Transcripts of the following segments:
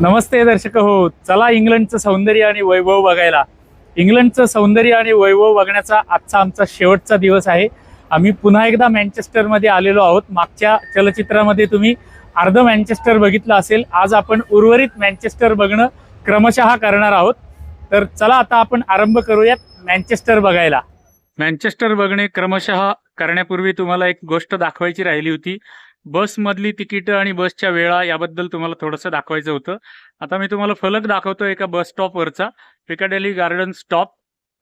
नमस्ते दर्शक हो चला इंग्लंडचं सौंदर्य आणि वैभव बघायला. इंग्लंडचं सौंदर्य आणि वैभव बघण्याचा आजचा आमचा शेवटचा दिवस आहे. आम्ही पुन्हा एकदा मॅन्चेस्टरमध्ये आलेलो आहोत. मागच्या चलचित्रामध्ये तुम्ही अर्ध मँचेस्टर बघितलं असेल. आज आपण उर्वरित मँचेस्टर बघणं क्रमशः करणार आहोत. तर चला आता आपण आरंभ करूयात मँचेस्टर बघायला. मँचेस्टर बघणे क्रमशः करण्यापूर्वी तुम्हाला एक गोष्ट दाखवायची राहिली होती. बसमधली तिकीटं आणि बसच्या वेळा याबद्दल तुम्हाला थोडंसं दाखवायचं होतं. आता मी तुम्हाला फलक दाखवतो एका बस स्टॉपवरचा. पिकाडेली गार्डन स्टॉप.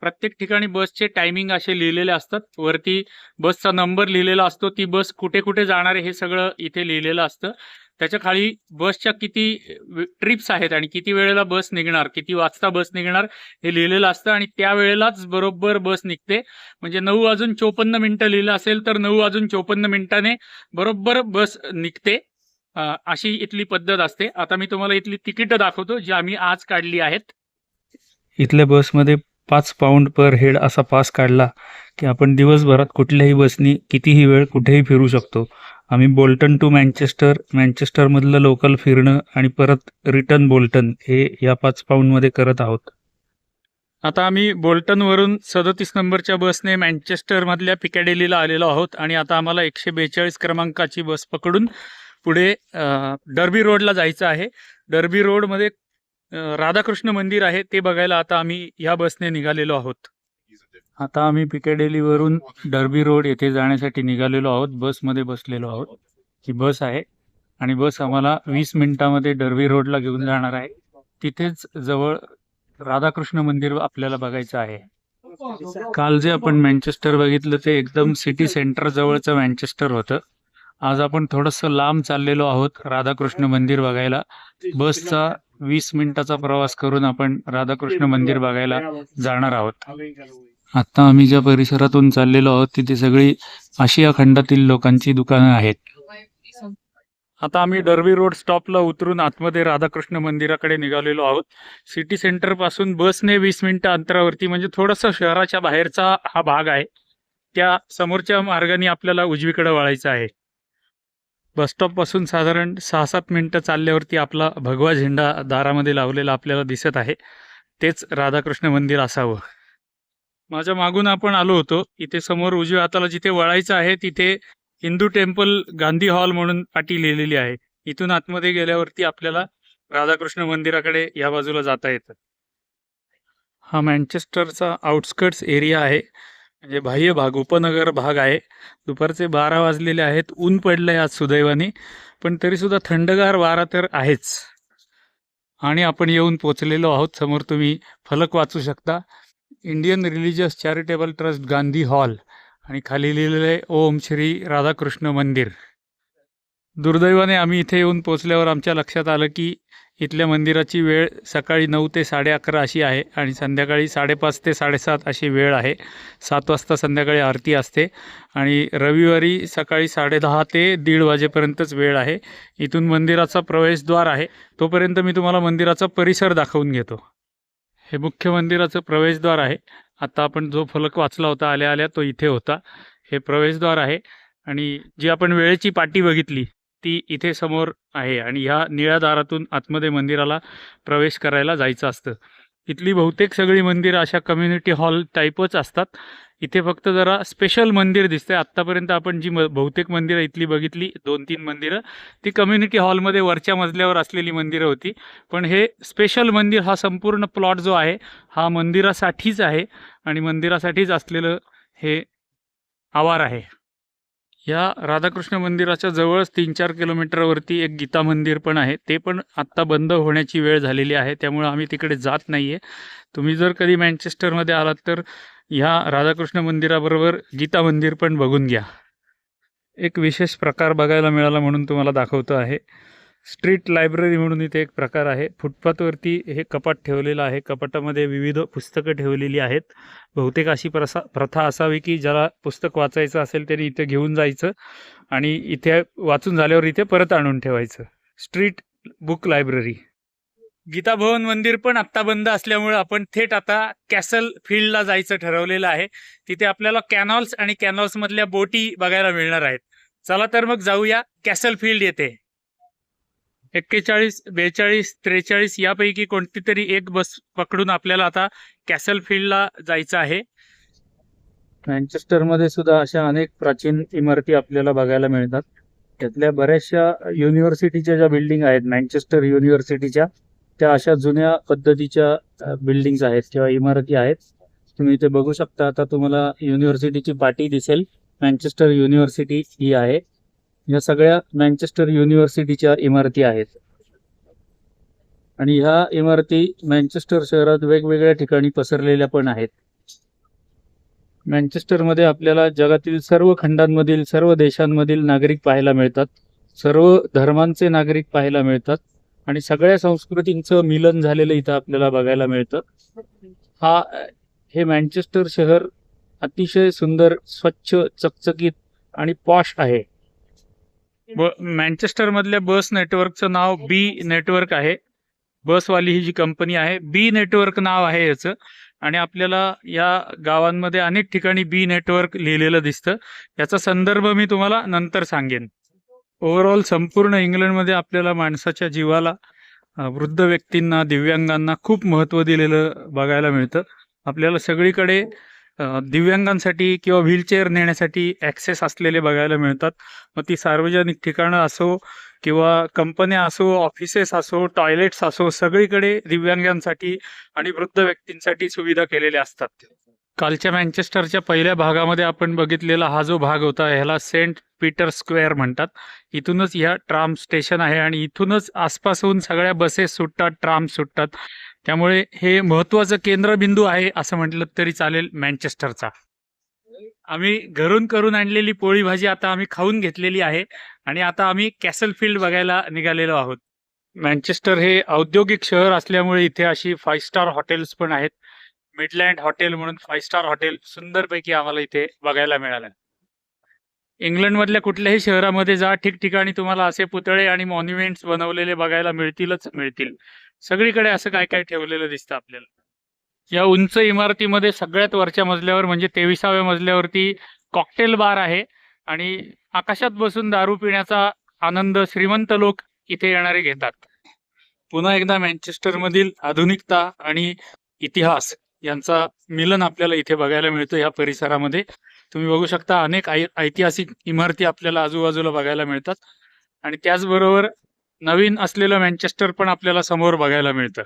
प्रत्येक ठिकाणी बसचे टायमिंग असे लिहिलेले असतात. वरती बसचा नंबर लिहिलेला असतो. ती बस कुठे कुठे जाणार आहे हे सगळं इथे लिहिलेलं असतं. त्याच्याखाली बसच्या किती ट्रिप्स आहेत आणि किती वेळेला बस निघणार किती वाजता बस निघणार हे लिहिलेलं असतं आणि त्या वेळेलाच बरोबर बस निघते. म्हणजे नऊ वाजून चोपन्न मिनिटं लिहिलं असेल तर नऊ वाजून चोपन्न मिनिटाने बरोबर बस निघते. अशी इथली पद्धत असते. आता मी तुम्हाला इथली तिकीटं दाखवतो जी आम्ही आज काढली आहेत. इथल्या बसमध्ये पाच पाऊंड पर हेड असा पास काढला की आपण दिवसभरात कुठल्याही बसनी कितीही वेळ कुठेही फिरू शकतो. आम्ही बोल्टन टू मँचेस्टर मँचेस्टरमधलं लोकल फिरणं आणि परत रिटर्न बोल्टन हे या पाच पाऊंडमध्ये करत आहोत. आता आम्ही बोल्टनवरून सदतीस नंबरच्या बसने मँचेस्टरमधल्या पिकॅडेलीला आलेलो आहोत आणि आता आम्हाला एकशे बेचाळीस क्रमांकाची बस पकडून पुढे डर्बी रोडला जायचं आहे. डर्बी रोडमध्ये राधाकृष्ण मंदिर आहे ते बघायला आता आम्ही या बसने निघालेलो आहोत. आता आम्ही पिकॅडेलीवरून डर्बी रोड येथे जाण्यासाठी निघालेलो आहोत. बसमध्ये बसलेलो आहोत. ही बस आहे आणि बस आम्हाला वीस मिनिटामध्ये डर्बी रोडला घेऊन जाणार आहे. तिथेच जवळ राधाकृष्ण मंदिर आपल्याला बघायचं आहे. काल जे आपण मँचेस्टर बघितलं ते एकदम सिटी सेंटर जवळचं मँचेस्टर होतं. आज आपण थोडंसं लांब चाललेलो आहोत राधाकृष्ण मंदिर बघायला. बसचा वीस मिनिटाचा प्रवास करून आपण राधाकृष्ण मंदिर बघायला जाणार आहोत. आता आम्ही ज्या परिसरातून चाललेलो आहोत तिथे सगळी आशिया खंडातील लोकांची दुकानं आहेत. आता आम्ही डर्वी रोड स्टॉपला उतरून आतमध्ये राधाकृष्ण मंदिराकडे निघालेलो आहोत. सिटी सेंटरपासून बसने वीस मिनिटं अंतरावरती म्हणजे थोडंसं शहराच्या बाहेरचा हा भाग आहे. त्या समोरच्या मार्गाने आपल्याला उजवीकडे वळायचं आहे. बस स्टॉपपासून साधारण सहा सात मिनटं चालल्यावरती आपला भगवा झेंडा दारामध्ये लावलेला आपल्याला दिसत आहे. तेच राधाकृष्ण मंदिर असावं. माझ्या मागून आपण आलो होतो. इथे समोर उजव्या हाताला जिथे वळायचं आहे तिथे हिंदू टेम्पल गांधी हॉल म्हणून पाटी लिहिलेली आहे. इथून आतमध्ये गेल्यावरती आपल्याला राधाकृष्ण मंदिराकडे या बाजूला जाता येतं. हा मँचेस्टरचा आउटस्कर्ट्स एरिया आहे. म्हणजे बाह्य भाग उपनगर भाग आहे. दुपारचे बारा वाजलेले आहेत. ऊन पडलंय आज सुदैवाने पण तरीसुद्धा थंडगार वारा तर आहेच. आणि आपण येऊन पोचलेलो आहोत. समोर तुम्ही फलक वाचू शकता. Indian religious charitable trust Gandhi hall आणि खाली लिहिलेलं आहे ओम श्री राधाकृष्ण मंदिर. दुर्दैवाने आम्ही इथे येऊन पोचल्यावर आमच्या लक्षात आलं की इथल्या मंदिराची वेळ सकाळी नऊ ते साडे अकरा अशी आहे आणि संध्याकाळी साडेपाच ते साडेसात अशी वेळ आहे. सात वाजता संध्याकाळी आरती असते आणि रविवारी सकाळी साडेदहा ते दीड वाजेपर्यंतच वेळ आहे. इथून मंदिराचा प्रवेशद्वार आहे. तोपर्यंत मी तुम्हाला मंदिराचा परिसर दाखवून घेतो. हे मुख्य मंदिराचं प्रवेशद्वार आहे. आता आपण जो फलक वाचला होता आल्या आल्या तो इथे होता. हे प्रवेशद्वार आहे आणि जी आपण वेळेची पाटी बघितली ती इथे समोर आहे आणि ह्या निळ्या दारातून आतमध्ये मंदिराला प्रवेश करायला जायचं असतं. इथली बहुतेक सगळी मंदिरं अशा कम्युनिटी हॉल टाईपच असतात. इथे फक्त जरा स्पेशल मंदिर दिसतंय. आत्तापर्यंत आपण जी म बहुतेक मंदिरं इथली बघितली दोन तीन मंदिरं ती कम्युनिटी हॉलमध्ये वरच्या मजल्यावर असलेली मंदिरं होती. पण हे स्पेशल मंदिर हा संपूर्ण प्लॉट जो आहे हा मंदिरासाठीच आहे आणि मंदिरासाठीच असलेलं हे आवार आहे. या राधाकृष्ण मंदिराच्या जवळच तीन चार किलोमीटरवरती एक गीता मंदिर पण आहे. ते पण आत्ता बंद होण्याची वेळ झालेली आहे. त्यामुळे आम्ही तिकडे जात नाही आहे तुम्ही जर कधी मँचेस्टरमध्ये आलात तर ह्या राधाकृष्ण मंदिराबरोबर गीता मंदिर पण बघून घ्या. एक विशेष प्रकार बघायला मिळाला म्हणून तुम्हाला दाखवतो आहे. स्ट्रीट लायब्ररी म्हणून इथे एक प्रकार आहे. फुटपाथवरती हे कपाट ठेवलेलं आहे. कपाटामध्ये विविध पुस्तकं ठेवलेली आहेत. बहुतेक अशी प्रसा प्रथा असावी की ज्याला पुस्तक वाचायचं असेल तरी इथे घेऊन जायचं आणि इथे वाचून झाल्यावर इथे परत आणून ठेवायचं. Street book library. Geeta Bhavan Mandir पण आत्ता बंद असल्यामुळे आपण थेट आता कॅसल फील्डला जायचं ठरवलेलं आहे. तिथे आपल्याला कॅनॉल्स आणि कॅनॉल्समधल्या बोटी बघायला मिळणार आहेत. चला तर मग जाऊया. कॅसल फील्ड येते एक्केचाळीस बेचाळीस त्रेचाळीस यापैकी कोणती तरी एक बस पकडून आपल्याला आता कॅसल फील्डला जायचं आहे. मॅन्चेस्टरमध्ये सुद्धा अशा अनेक प्राचीन इमारती आपल्याला बघायला मिळतात. त्यातल्या बऱ्याचशा युनिव्हर्सिटीच्या ज्या बिल्डिंग आहेत मँचेस्टर युनिव्हर्सिटीच्या त्या अशा जुन्या पद्धतीच्या बिल्डिंग्स आहेत किंवा इमारती आहेत. तुम्ही इथे बघू शकता आता तुम्हाला युनिव्हर्सिटीची पाटी दिसेल. मॅन्चेस्टर युनिव्हर्सिटी ही आहे. या सगळ्या मँचेस्टर युनिव्हर्सिटीच्या इमारती आहेत. आणि ह्या इमारती मँचेस्टर शहरात वेगवेगळ्या ठिकाणी पसरलेल्या पण आहेत. मँचेस्टरमध्ये आपल्याला जगातील सर्व खंडांमधील सर्व देशांमधील नागरिक पाहायला मिळतात. सर्व धर्मांचे नागरिक पाहायला मिळतात. आणि सगळ्या संस्कृतींचं मिलन झालेलं इथं आपल्याला बघायला मिळतं. हा हे मँचेस्टर शहर अतिशय सुंदर स्वच्छ चकचकीत आणि पॉश आहे. मॅन्चेस्टर मधल्या बस नेटवर्कचं नाव बी नेटवर्क आहे. बसवाली ही जी कंपनी आहे बी नेटवर्क नाव आहे याचं. आणि आपल्याला या गावांमध्ये अनेक ठिकाणी बी नेटवर्क लिहिलेलं दिसतं. याचा संदर्भ मी तुम्हाला नंतर सांगेन. ओव्हरऑल संपूर्ण इंग्लंडमध्ये आपल्याला माणसाच्या जीवाला वृद्ध व्यक्तींना दिव्यांगांना खूप महत्त्व दिलेलं बघायला मिळतं. आपल्याला सगळीकडे दिव्यांगांसाठी किंवा व्हीलचेअर नेण्यासाठी ॲक्सेस असलेले बघायला मिळतात. मग ती सार्वजनिक ठिकाणं असो किंवा कंपन्या असो ऑफिसेस असो टॉयलेट्स असो सगळीकडे दिव्यांगांसाठी आणि वृद्ध व्यक्तींसाठी सुविधा केलेल्या असतात. कालच्या मँचेस्टरच्या पहिल्या भागामध्ये आपण बघितलेला हा जो भाग होता ह्याला सेंट पीटर स्क्वेअर म्हणतात. इथूनच ह्या ट्राम स्टेशन आहे आणि इथूनच आसपासहून सगळ्या बसेस सुटतात ट्राम सुटतात. त्यामुळे हे महत्वाचं केंद्रबिंदू आहे असं म्हटलं तरी चालेल मँचेस्टरचा. आम्ही घरून करून आणलेली पोळी भाजी आता आम्ही खाऊन घेतलेली आहे आणि आता आम्ही कॅसल फील्ड बघायला निघालेलो आहोत. मँचेस्टर हे औद्योगिक शहर असल्यामुळे इथे अशी फाईव्ह स्टार हॉटेल्स पण आहेत. मिडलँड हॉटेल म्हणून फाईव्ह स्टार हॉटेल सुंदरपैकी आम्हाला इथे बघायला मिळालं. इंग्लंडमधल्या कुठल्याही शहरामध्ये जा ठिकठिकाणी तुम्हाला असे पुतळे आणि मॉन्युमेंट्स बनवलेले बघायला मिळतीलच मिळतील. सगळीकडे असं काय काय ठेवलेलं दिसतं आपल्याला. या उंच इमारतीमध्ये सगळ्यात वरच्या मजल्यावर म्हणजे तेविसाव्या मजल्यावरती कॉकटेल बार आहे आणि आकाशात बसून दारू पिण्याचा आनंद श्रीमंत लोक इथे येणारे घेतात. पुन्हा एकदा मँचेस्टरमधील आधुनिकता आणि इतिहास यांचा मिलन आपल्याला इथे बघायला मिळतो या परिसरामध्ये. तुम्ही बघू शकता अनेक ऐ- ऐतिहासिक इमारती आपल्याला आजूबाजूला बघायला मिळतात. आणि त्याचबरोबर नवीन असलेलं मँचेस्टर पण आपल्याला समोर बघायला मिळतं.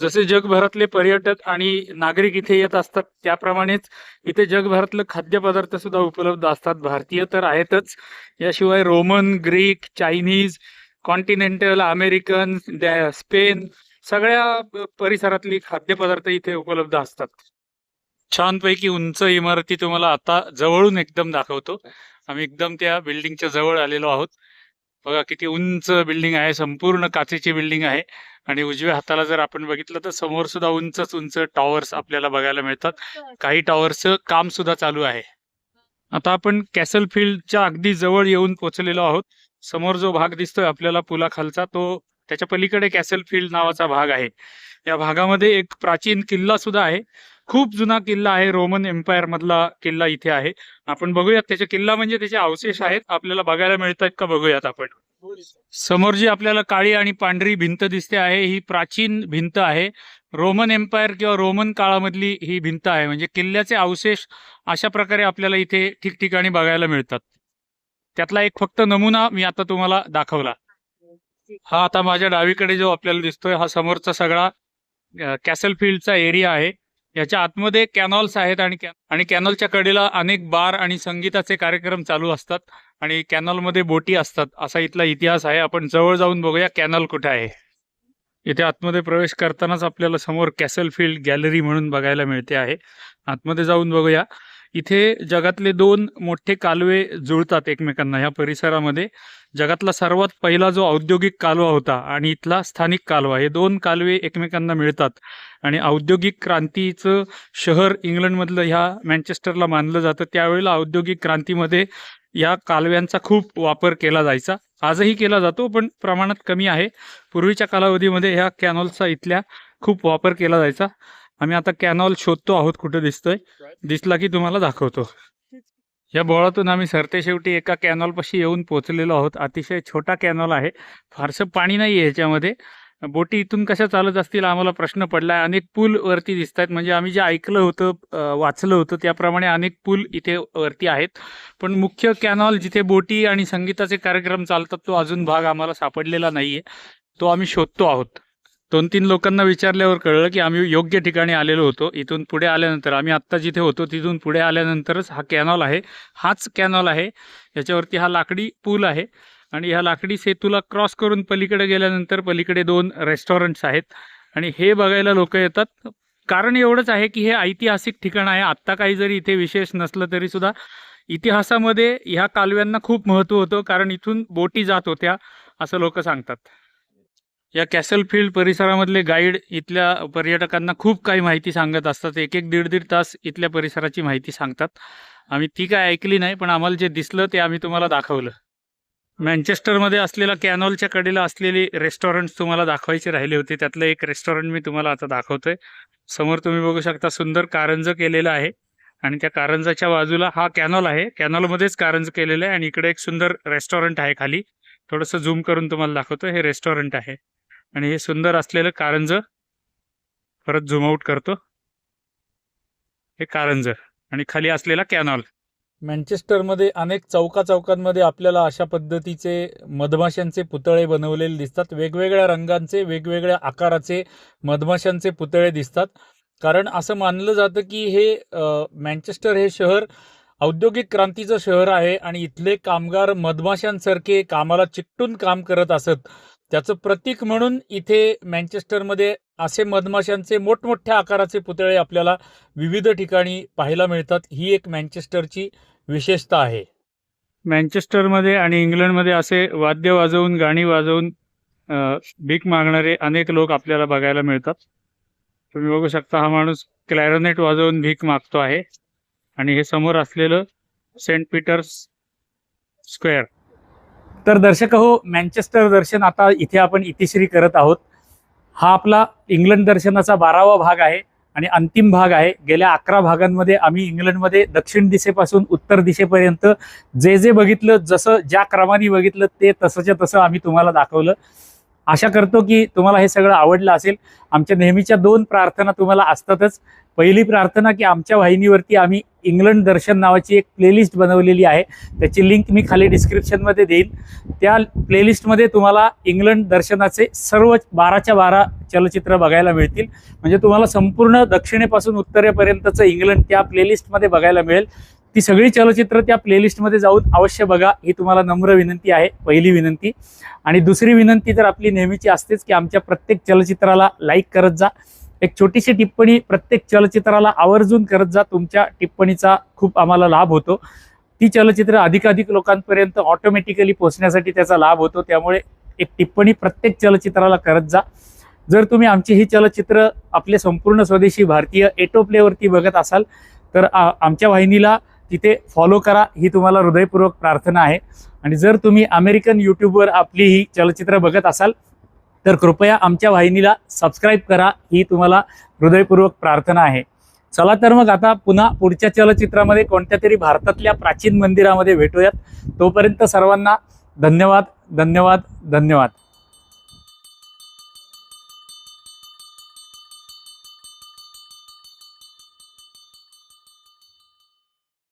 जसे जगभरातले पर्यटक आणि नागरिक इथे येत असतात त्याप्रमाणेच इथे जगभरातलं खाद्यपदार्थ सुद्धा उपलब्ध असतात. भारतीय तर आहेतच. याशिवाय Roman Greek Chinese continental American Spain सगळ्या परिसरातली खाद्यपदार्थ इथे उपलब्ध असतात. छानपैकी उंच इमारती तुम्हाला आता जवळून एकदम दाखवतो. आम्ही एकदम त्या बिल्डिंगच्या जवळ आलेलो आहोत. बघा किती उंच बिल्डिंग आहे संपूर्ण काचेची बिल्डिंग आहे. आणि उजव्या हाताला जर आपण बघितलं तर समोर सुद्धा उंचच उंच टॉवर्स आपल्याला बघायला मिळतात. काही टॉवरचं काम सुद्धा चालू आहे. आता आपण कॅसल फील्डच्या अगदी जवळ येऊन पोहोचलेलो आहोत. समोर जो भाग दिसतोय आपल्याला पुलाखालचा तो त्याच्या पलीकडे कॅसल फील्ड नावाचा भाग आहे. या भागामध्ये एक प्राचीन किल्ला सुद्धा आहे. खूप जुना किल्ला आहे. रोमन एम्पायर मधला किल्ला इथे आहे. आपण बघूयात त्याचे किल्ला म्हणजे त्याचे अवशेष आहेत. आपल्याला बघायला मिळतात का बघूयात आपण. समोर जी आपल्याला काळी आणि पांढरी भिंत दिसते आहे ही प्राचीन भिंत आहे. रोमन एम्पायर किंवा रोमन काळामधली ही भिंत आहे. म्हणजे किल्ल्याचे अवशेष अशा प्रकारे आपल्याला इथे ठिकठिकाणी बघायला मिळतात. त्यातला एक फक्त नमुना मी आता तुम्हाला दाखवला. हा आता माझ्या डावीकडे जो आपल्याला दिसतोय हा समोरचा सगळा कॅसल फील्डचा एरिया आहे. याच्या आतमध्ये कॅनॉल्स आहेत आणि कॅ- आणि कॅनॉलच्या कडेला अनेक बार आणि संगीताचे कार्यक्रम चालू असतात आणि कॅनॉलमध्ये बोटी असतात. असा इथला इतिहास आहे. आपण जवळ जाऊन बघूया कॅनॉल कुठे आहे. इथे आतमध्ये प्रवेश करतानाच आपल्याला समोर कॅसल फील्ड गॅलरी म्हणून बघायला मिळते आहे. आतमध्ये जाऊन बघूया. इथे जगातले दोन मोठे कालवे जुळतात एकमेकांना ह्या परिसरामध्ये. जगातला सर्वात पहिला जो औद्योगिक कालवा होता आणि इथला स्थानिक कालवा हे दोन कालवे एकमेकांना मिळतात. आणि औद्योगिक क्रांतीचं शहर इंग्लंडमधलं ह्या मँचेस्टरला मानलं जातं. त्यावेळेला औद्योगिक क्रांतीमध्ये या कालव्यांचा खूप वापर केला जायचा. आजही केला जातो पण प्रमाणात कमी आहे. पूर्वीच्या कालावधीमध्ये ह्या कॅनॉलचा इथल्या खूप वापर केला जायचा. आम्ही आता कॅनॉल शोधतो आहोत कुठं दिसतोय. दिसला की तुम्हाला दाखवतो. या बोळातून आम्ही सरते शेवटी एका कॅनॉलपाशी येऊन पोहोचलेलो आहोत. अतिशय छोटा कॅनॉल आहे. फारसं पाणी नाही आहे ह्याच्यामध्ये बोटी इथून कशा चालत असतील आम्हाला प्रश्न पडला आहे अनेक पूल वरती दिसत आहेत म्हणजे आम्ही जे ऐकलं होतं वाचलं होतं त्याप्रमाणे अनेक पूल इथे वरती आहेत. पण मुख्य कॅनॉल जिथे बोटी आणि संगीताचे कार्यक्रम चालतात तो अजून भाग आम्हाला सापडलेला नाही आहे तो आम्ही शोधतो आहोत. दोन तीन लोकांना विचारल्यावर कळलं की आम्ही योग्य ठिकाणी आलेलो होतो. इथून पुढे आल्यानंतर आम्ही आत्ता जिथे होतो तिथून पुढे आल्यानंतरच हा कॅनॉल आहे. हाच कॅनॉल आहे. याच्यावरती हा लाकडी पूल आहे आणि ह्या लाकडी सेतूला क्रॉस करून पलीकडे गेल्यानंतर पलीकडे दोन रेस्टॉरंट्स आहेत. आणि हे बघायला लोक येतात. कारण एवढंच आहे की हे ऐतिहासिक ठिकाण आहे. आत्ता काही जरी इथे विशेष नसलं तरी सुद्धा इतिहासामध्ये ह्या कालव्यांना खूप महत्त्व होतं. कारण इथून बोटी जात होत्या असं लोक सांगतात. या कॅसल फील्ड परिसरामधले गाईड इथल्या पर्यटकांना खूप काही माहिती सांगत असतात. एक एक दीड दीड तास इथल्या परिसराची माहिती सांगतात. आम्ही ती काय ऐकली नाही पण आम्हाला जे दिसलं ते आम्ही तुम्हाला दाखवलं. मँचेस्टरमध्ये असलेल्या कॅनॉलच्या कडेला असलेली रेस्टॉरंट्स तुम्हाला दाखवायचे राहिले होते. त्यातलं एक रेस्टॉरंट मी तुम्हाला आता दाखवतोय. समोर तुम्ही बघू शकता सुंदर कारंज केलेलं आहे आणि त्या कारंजाच्या बाजूला हा कॅनॉल आहे. कॅनॉलमध्येच कारंज केलेलं आहे आणि इकडे एक सुंदर रेस्टॉरंट आहे खाली. थोडंसं झूम करून तुम्हाला दाखवतो हे रेस्टॉरंट आहे. आणि हे सुंदर असलेलं कारंज परत झुमआउट करतो. हे कारंज आणि खाली असलेला कॅनॉल. मँचेस्टरमध्ये अनेक चौका चौकांमध्ये आपल्याला अशा पद्धतीचे मधमाशांचे पुतळे बनवलेले दिसतात. वेगवेगळ्या रंगांचे वेगवेगळ्या आकाराचे मधमाशांचे पुतळे दिसतात. कारण असं मानलं जातं की हे मँचेस्टर हे शहर औद्योगिक क्रांतीचं शहर आहे आणि इथले कामगार मधमाशांसारखे कामाला चिकटून काम करत असत. त्याचं प्रतीक म्हणून इथे मँचेस्टरमध्ये असे मधमाशांचे मोठमोठ्या आकाराचे पुतळे आपल्याला विविध ठिकाणी पाहायला मिळतात. ही एक मँचेस्टरची विशेषता आहे. मँचेस्टरमध्ये आणि इंग्लंडमध्ये असे वाद्य वाजवून गाणी वाजवून भीक मागणारे अनेक लोक आपल्याला बघायला मिळतात. तुम्ही बघू शकता हा माणूस क्लॅरनेट वाजवून भीक मागतो आहे. आणि हे समोर असलेलं सेंट पीटर्स स्क्वेअर तर दर्शक हो मँचेस्टर दर्शन आता इथे आपण इतिश्री करत आहोत. हा आपला इंग्लंड दर्शनाचा बारावा भाग आहे आणि अंतिम भाग आहे. गेल्या अकरा भागांमध्ये आम्ही इंग्लंडमध्ये दक्षिण दिशेपासून उत्तर दिशेपर्यंत जे जे बघितलं जसं ज्या क्रमाने बघितलं ते तसंच्या तसं आम्ही तुम्हाला दाखवलं. आशा करतो की तुम्हाला हे सगळं आवडलं असेल. आमच्या नेहमीच्या दोन प्रार्थना तुम्हाला असतातच. पहिली प्रार्थना की आमच्या वाहिनीवरती आम्ही इंग्लंड दर्शन नावाची एक प्लेलिस्ट बनवलेली आहे. त्याची लिंक मी खाली डिस्क्रिप्शनमध्ये देईन. त्या प्लेलिस्टमध्ये तुम्हाला इंग्लंड दर्शनाचे सर्व बाराच्या बारा चलचित्र बघायला मिळतील. म्हणजे तुम्हाला संपूर्ण दक्षिणेपासून उत्तरेपर्यंतचं इंग्लंड त्या प्लेलिस्टमध्ये बघायला मिळेल. ती सगळी चलचित्र त्या प्लेलिस्टमध्ये जाऊन अवश्य बघा. ही तुम्हाला नम्र विनंती आहे पहिली विनंती. आणि दुसरी विनंती तर आपली नेहमीची असतेच की आमच्या प्रत्येक चलचित्राला लाईक करत जा. एक छोटीशी टिप्पणी प्रत्येक चलचित्राला आवर्जून करत जा. तुमच्या टिप्पणीचा खूप आम्हाला लाभ होतो. ती चलचित्र अधिकाधिक लोकांपर्यंत ऑटोमॅटिकली पोहोचण्यासाठी त्याचा लाभ होतो. त्यामुळे एक टिप्पणी प्रत्येक चलचित्राला करत जा. जर तुम्ही आमची ही चलचित्र आपले संपूर्ण स्वदेशी भारतीय एटो प्लेवरती बघत असाल तर आ- आमच्या वाहिनीला तिथे फॉलो करा. ही तुम्हाला हृदयपूर्वक प्रार्थना आहे. आणि जर तुम्ही अमेरिकन यूट्यूबवर आपली ही चलचित्र बघत असाल तर कृपया आमच्या वाहिनीला सबस्क्राईब करा. ही तुम्हाला हृदयपूर्वक प्रार्थना आहे. चला तर मग आता पुन्हा पुढच्या चलचित्रामध्ये कोणत्या तरी भारतातल्या प्राचीन मंदिरामध्ये भेटूयात. तोपर्यंत सर्वांना धन्यवाद धन्यवाद धन्यवाद.